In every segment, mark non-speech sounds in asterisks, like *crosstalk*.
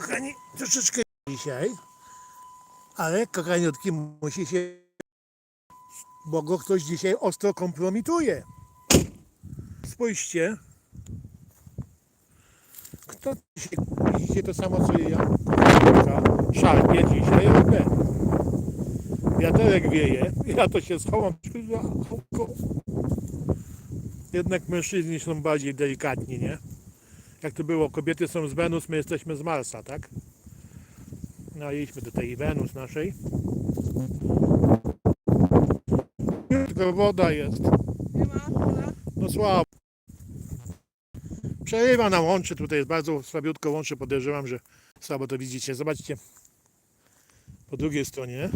kochani, troszeczkę dzisiaj, ale kochaniutki musi się, bo go ktoś dzisiaj ostro kompromituje. Spójrzcie, kto dzisiaj, widzicie to samo co ja, szarpie dzisiaj rybę. Wiaterek wieje, ja to się schowam. Jednak mężczyźni są bardziej delikatni, nie? Jak to było, kobiety są z Wenus, my jesteśmy z Marsa, tak? No idźmy do tej Wenus naszej. Tylko woda jest. Nie ma? Dobra. No słabo. Przerywa nam łączy, tutaj jest bardzo słabiutko łączy, podejrzewam, że słabo to widzicie. Zobaczcie. Po drugiej stronie.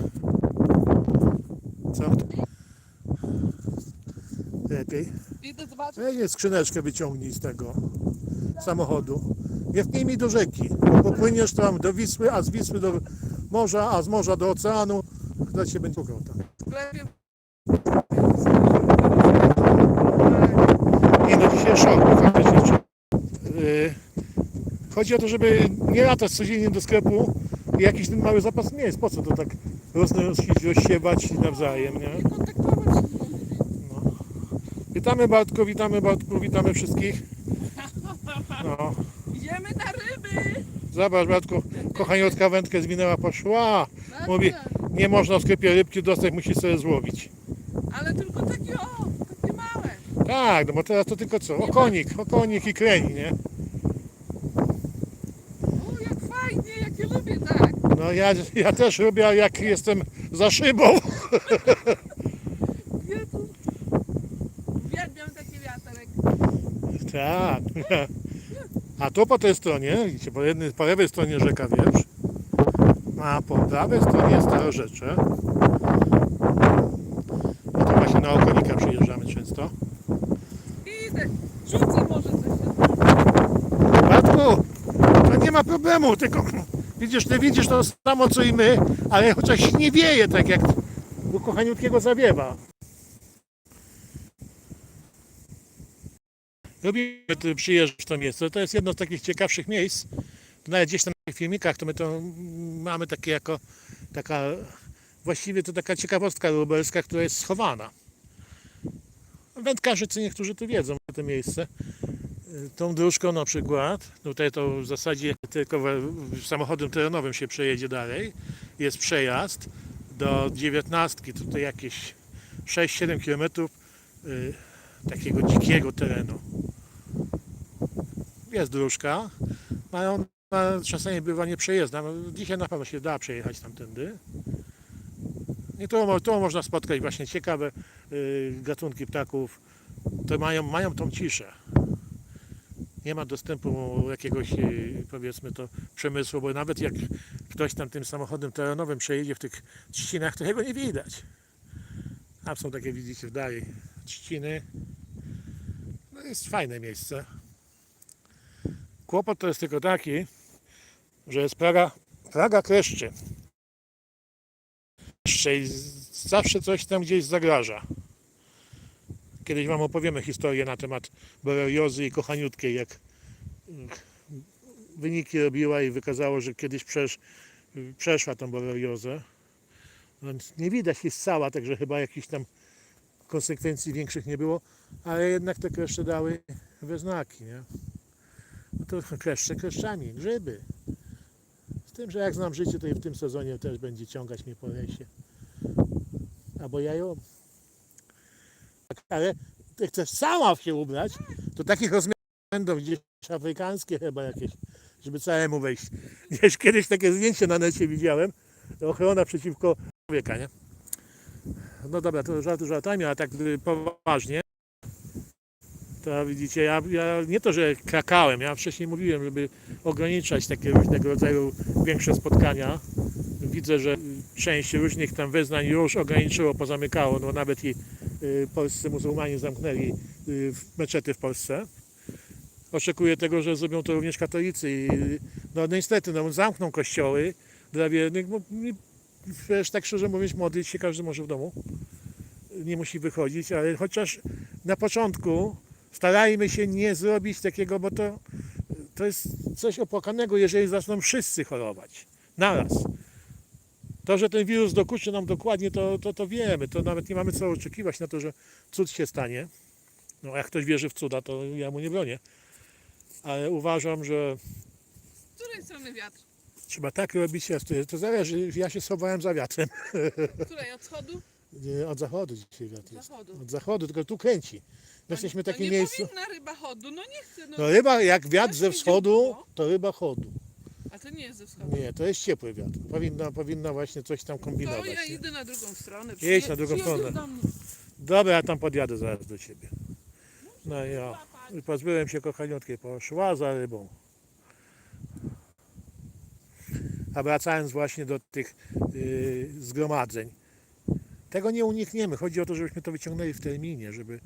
Co? Lepiej. Idę zobaczyć. Skrzyneczkę wyciągnij z tego samochodu. Nie wpnij mi do rzeki, bo popłyniesz tam do Wisły, a z Wisły do morza, a z morza do oceanu. Kto się będzie szukał tam? Nie no, dzisiaj szok, faktycznie. Yy, chodzi o to, żeby nie latać codziennie do sklepu i jakiś ten mały zapas miejsc. Po co to tak roznosić, rozsiewać nawzajem, nie? No. Witamy Bartku, witamy Bartku, witamy wszystkich. No. Idziemy na ryby. Zobacz, Bartku, kochaniutka wędkę zwinęła, poszła. Mówi, nie można w sklepie rybki dostać, musi sobie złowić. Ale tylko takie o, takie małe. Tak, no bo teraz to tylko co? Okonik, okonik i kreni, nie? O, jak fajnie, jakie lubię tak. No ja, ja też lubię, jak jestem za szybą. *laughs* Jezu. Uwielbiam taki wiaterek. Tak. A tu po tej stronie, widzicie, po, jednej, po lewej stronie rzeka Wieprz, a po prawej stronie Starorzecze. No to właśnie na Okonika przyjeżdżamy często. Idę. Rzucę może coś. Bartku, to nie ma problemu, tylko *clears throat* widzisz, ty widzisz to samo co i my, ale chociaż nie wieje tak jak u kochaniutkiego zawiewa. Lubimy tu przyjeżdżać w to miejsce. To jest jedno z takich ciekawszych miejsc. Nawet gdzieś tam w tych filmikach to my to mamy takie jako taka właściwie to taka ciekawostka lubelska, która jest schowana. Wędkarze co niektórzy tu wiedzą to miejsce tą dróżką na przykład, tutaj to w zasadzie tylko samochodem terenowym się przejedzie dalej, jest przejazd do dziewiętnastki, tutaj jakieś 6-7 km y, takiego dzikiego terenu. Jest dróżka, ale ona czasami bywa nieprzejezdna. No, Dzisiaj na pewno się da przejechać tamtędy. I tu, tu można spotkać właśnie ciekawe y, gatunki ptaków. To mają, mają tą ciszę nie ma dostępu jakiegoś e, powiedzmy to przemysłu, bo nawet jak ktoś tam tym samochodem terenowym przejedzie w tych trzcinach, to jego nie widać. Tam są takie, widzicie, dalej trzciny. No jest fajne miejsce. Kłopot to jest tylko taki, że jest plaga, plaga kleszczy. I zawsze coś tam gdzieś zagraża. Kiedyś Wam opowiemy historię na temat boreliozy i kochaniutkiej, jak wyniki robiła i wykazało, że kiedyś przesz, przeszła tą boreliozę. No, nie widać jest cała, także chyba jakichś tam konsekwencji większych nie było, ale jednak te kleszcze dały we znaki, nie? No to *laughs* kleszcze grzyby. Z tym, że jak znam życie, to i w tym sezonie też będzie ciągać mnie po lesie. Albo jajo. Tak, ale jak chcesz sama się ubrać, to takich rozmiarów będą gdzieś afrykańskie chyba jakieś, żeby całemu wejść. Gdzieś kiedyś takie zdjęcie na necie widziałem, ochrona przeciwko człowieka, nie? No dobra, to żarty żartami, ale tak poważnie. To widzicie, ja, ja nie to, że krakałem, ja wcześniej mówiłem, żeby ograniczać takie różnego rodzaju większe spotkania. Widzę, że część różnych tam wyznań już ograniczyło, pozamykało, no nawet i y, polscy muzułmanie zamknęli y, meczety w Polsce. Oczekuję tego, że zrobią to również katolicy i no niestety no, zamkną kościoły dla wiernych, bo wiesz, tak szczerze mówiąc modlić się każdy może w domu. Nie musi wychodzić, ale chociaż na początku starajmy się nie zrobić takiego, bo to, to jest coś opłakanego, jeżeli zaczną wszyscy chorować. Naraz. To, że ten wirus dokuczy nam dokładnie, to, to, to wiemy. To nawet nie mamy co oczekiwać na to, że cud się stanie. No, jak ktoś wierzy w cuda, to ja mu nie bronię. Ale uważam, że Z której strony wiatr? trzeba tak robić. To, zależy. Ja się schowałem za wiatrem. Z której? Od wschodu? Nie, Od zachodu dzisiaj wiatr jest. Zachodu. Od zachodu, tylko tu kręci. My jesteśmy w to takim nie powinna ryba chodu, no nie chcę. No. No ryba, jak wiatr ze wschodu, to ryba chodu. A to nie jest ze wschodu. Nie, to jest ciepły wiatr. Powinna, powinna właśnie coś tam To kombinować. ja nie? idę na drugą stronę. Jedź na drugą stronę. do mnie. Dobra, ja tam podjadę zaraz do ciebie. No ja. I pozbyłem się kochaniutkiej, poszła za rybą. A wracając właśnie do tych yy, zgromadzeń. Tego nie unikniemy. Chodzi o to, żebyśmy to wyciągnęli w terminie, żeby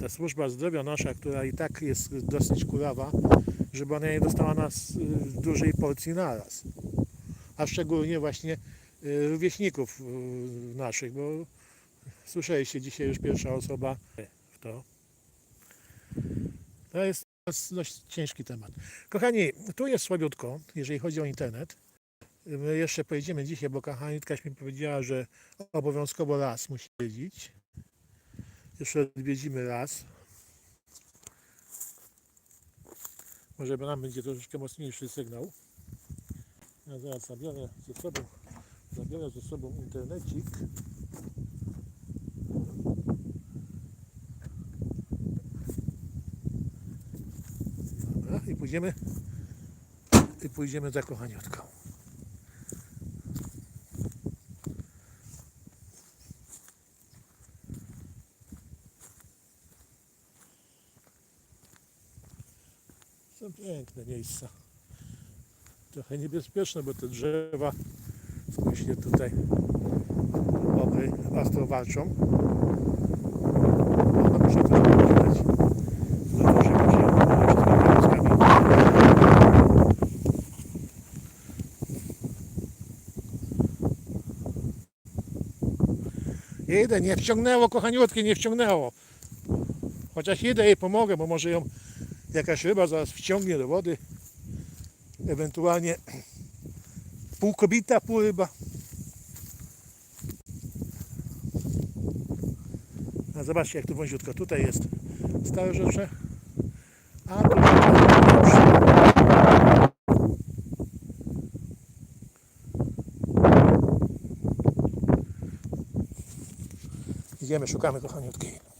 ta służba zdrowia nasza, która i tak jest dosyć kurawa, żeby ona nie dostała nas yy, w dużej porcji naraz. A szczególnie właśnie yy, rówieśników yy, naszych, bo Słyszeliście dzisiaj już pierwsza osoba w to. To jest dość ciężki temat. Kochani, tu jest słabiutko, jeżeli chodzi o internet. My jeszcze pojedziemy dzisiaj, bo kochaniutkaś mi powiedziała, że obowiązkowo raz musi jeździć. Jeszcze odwiedzimy raz. Może nam będzie troszeczkę mocniejszy sygnał. Ja zaraz zabiorę ze sobą, zabiorę ze sobą internecik. Dobra, i pójdziemy i pójdziemy za kochaniutką. Są piękne miejsca. Trochę niebezpieczne, bo te drzewa właśnie tutaj obry ostro walczą. No, muszę też. No to, że musi wiązkami. Jedę, nie wciągnęło, kochaniutkie, nie wciągnęło. Chociaż jedę jej pomogę, bo może ją jakaś ryba zaraz wciągnie do wody. Ewentualnie pół kobita, pół ryba. A zobaczcie jak tu wąziutko. Tutaj jest stare rzecze. A tu Idziemy, szukamy kochaniutkiej.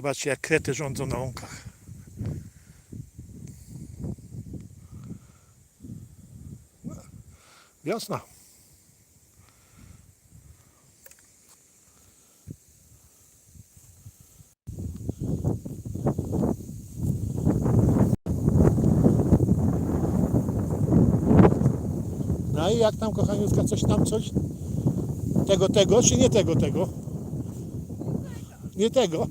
Zobaczcie, jak krety rządzą na łąkach. Wiosna. No i jak tam, kochaniutka, coś tam, coś? Tego, tego, czy nie tego, tego? Nie tego.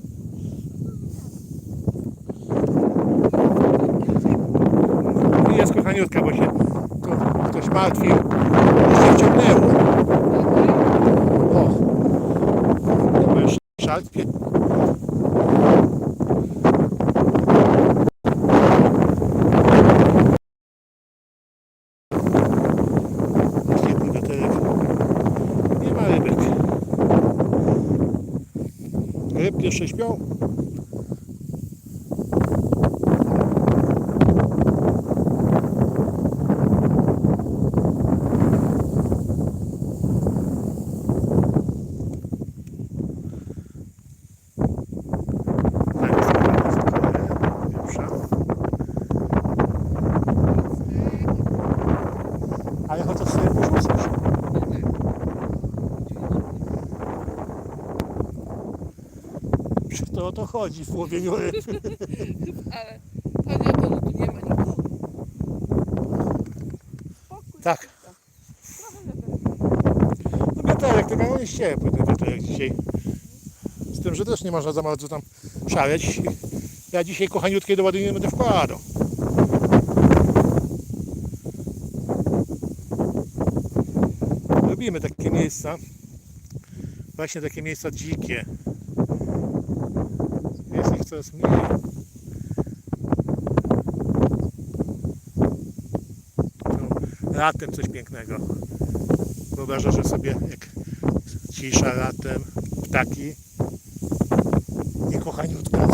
I jest kochaniutka, bo się ko- ktoś martwił. Już się wciągnęło. O. Szarpie. Właśnie pływaterek. Nie ma rybek. Rybki jeszcze śpią. Tak, jest pierwsza. Ale chociaż sobie porzucasz. To o to chodzi w łowieniu ryb. *laughs* Ale to nie to, no tu nie ma nikogo. Spokój. Tak. No wiaterek, tylko on jest ciepły ten wiaterek dzisiaj. Z tym, że też nie można za bardzo tam szaleć. Ja dzisiaj kochaniutkiej do wody nie będę wkładał. Lubimy takie miejsca. Właśnie takie miejsca dzikie. Jest ich coraz mniej. No, latem coś pięknego. Wyobrażasz sobie, jak cisza latem, ptaki i kochaniutka.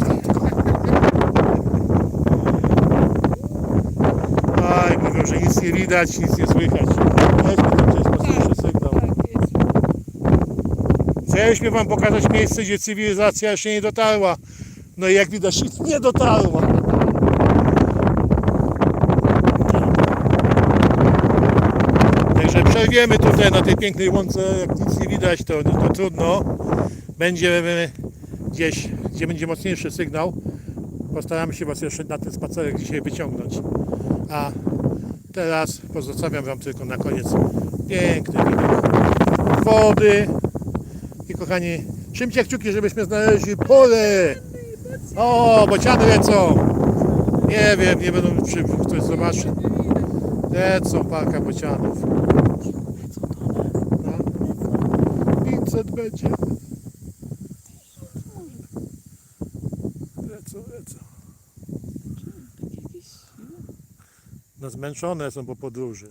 Aj, mówią, że nic nie widać, nic nie słychać. Weźmy gdzieś mocniejszy sygnał. Tak, jest. Chcieliśmy wam pokazać miejsce, gdzie cywilizacja jeszcze nie dotarła. No i jak widać, nie dotarła. Także przerwiemy tutaj na tej pięknej łące, jak nic nie widać, to, to trudno. Będziemy gdzieś, gdzie będzie mocniejszy sygnał. Postaramy się was jeszcze na ten spacerek dzisiaj wyciągnąć. A teraz pozostawiam wam tylko na koniec piękny widok wody. Kochani, trzymcie kciuki, żebyśmy znaleźli pole. O, bociany lecą. Nie wiem, nie będą, czy ktoś zobaczy. Lecą parka bocianów. No. 500 będzie. Lecą, lecą. No zmęczone są po podróży.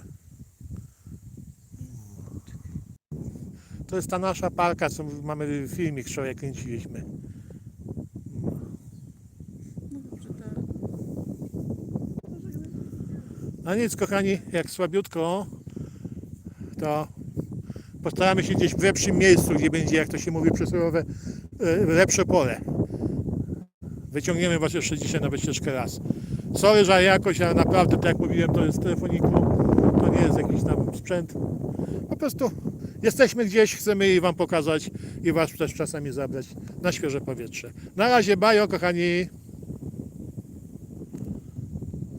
To jest ta nasza parka, co mamy filmik wczoraj kręciliśmy. No nic kochani, jak słabiutko, to postaramy się gdzieś w lepszym miejscu, gdzie będzie, jak to się mówi przysłowiowe, e, lepsze pole. Wyciągniemy Was jeszcze dzisiaj na wycieczkę raz. Sorry, że jakoś, ale naprawdę, tak jak mówiłem, to jest telefoniku, to nie jest jakiś tam sprzęt. Po prostu jesteśmy gdzieś, chcemy i Wam pokazać i Was też czasami zabrać na świeże powietrze. Na razie, bajo kochani!